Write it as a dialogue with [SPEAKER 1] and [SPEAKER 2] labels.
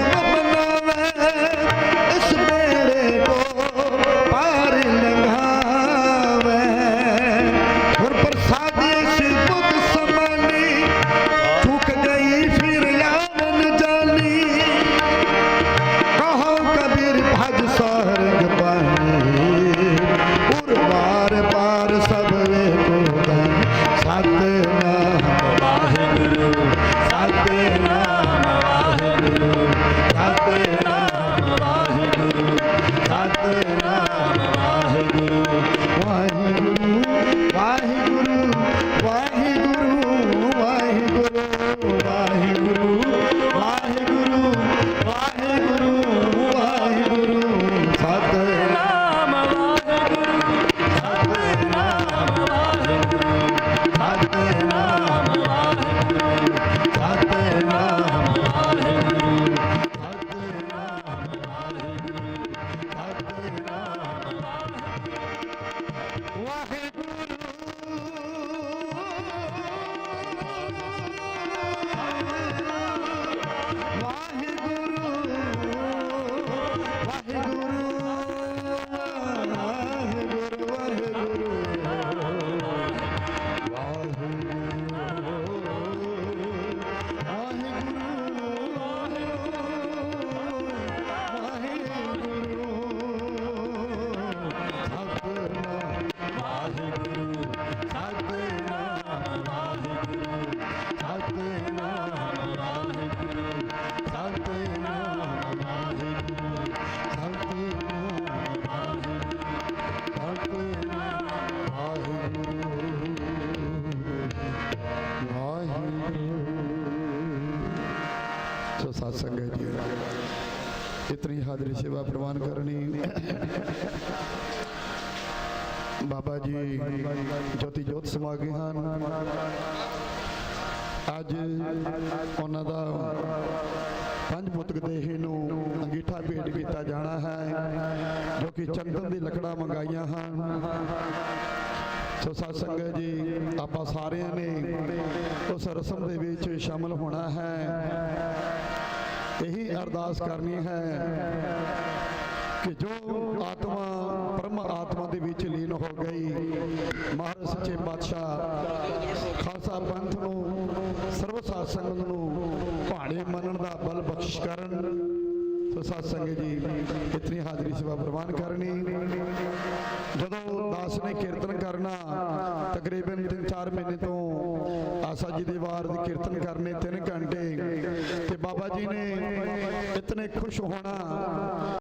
[SPEAKER 1] Bye. Waheguru Satnam Waheguru Satnam Waheguru Satnam Waheguru Satnam Waheguru Satnam Waheguru Waheguru ਸੋ ਸਾਧ ਸੰਗਤ ਜੀ ਇਤਨੀ ਹਾਜ਼ਰੀ ਸੇਵਾ ਪ੍ਰਵਾਨ ਕਰਨੀ ਬਾਬਾ ਜੀ, ਜੋਤੀ ਜੋਤ ਸਮਾ ਗਏ ਹਨ। ਅੱਜ ਉਹਨਾਂ ਦਾ ਪੰਜ ਮੁਤਕ ਦੇਹੀ ਨੂੰ ਅੰਗੀਠਾ ਭੇਟ ਕੀਤਾ ਜਾਣਾ ਹੈ, ਜੋ ਕਿ ਚੰਦਨ ਦੀ ਲੱਕੜਾਂ ਮੰਗਾਈਆਂ ਹਨ। ਸੋ ਸਾਧ ਸੰਗਤ ਜੀ, ਆਪਾਂ ਸਾਰਿਆਂ ਨੇ ਉਸ ਰਸਮ ਦੇ ਵਿੱਚ ਸ਼ਾਮਲ ਹੋਣਾ ਹੈ। ਇਹੀ ਅਰਦਾਸ ਕਰਨੀ ਹੈ ਕਿ ਜੋ ਆਤਮਾ, ਪਰਮ ਆਤਮਾ ਦੇ ਵਿੱਚ ਲੀਨ ਹੋ ਸੱਚੇ ਪਾਤਸ਼ਾਹ ਖਾਲਸਾ ਪੰਥ ਨੂੰ, ਸਰਵ ਸਾਧ ਸੰਗਤ ਨੂੰ ਭਾਣੇ ਮੰਨਣ ਦਾ ਬਲ ਬਖਸ਼ਿਸ਼ ਕਰਨ। ਸੋ ਸਾਧ ਸੰਗਤ ਜੀ, ਇਤਨੀ ਹਾਜ਼ਰੀ ਸੇਵਾ ਪ੍ਰਵਾਨ ਕਰਨੀ। ਜਦੋਂ ਦਾਸ ਨੇ ਕੀਰਤਨ ਕਰਨਾ, ਤਕਰੀਬਨ 3-4 ਮਹੀਨੇ ਤੋਂ ਆਸਾ ਜੀ ਦੇ ਵਾਰ ਦੇ ਕੀਰਤਨ ਕਰਨੇ 3 ਘੰਟੇ ਤੇ ਬਾਬਾ ਜੀ ਨੇ ਇਤਨੇ ਖੁਸ਼ ਹੋਣਾ।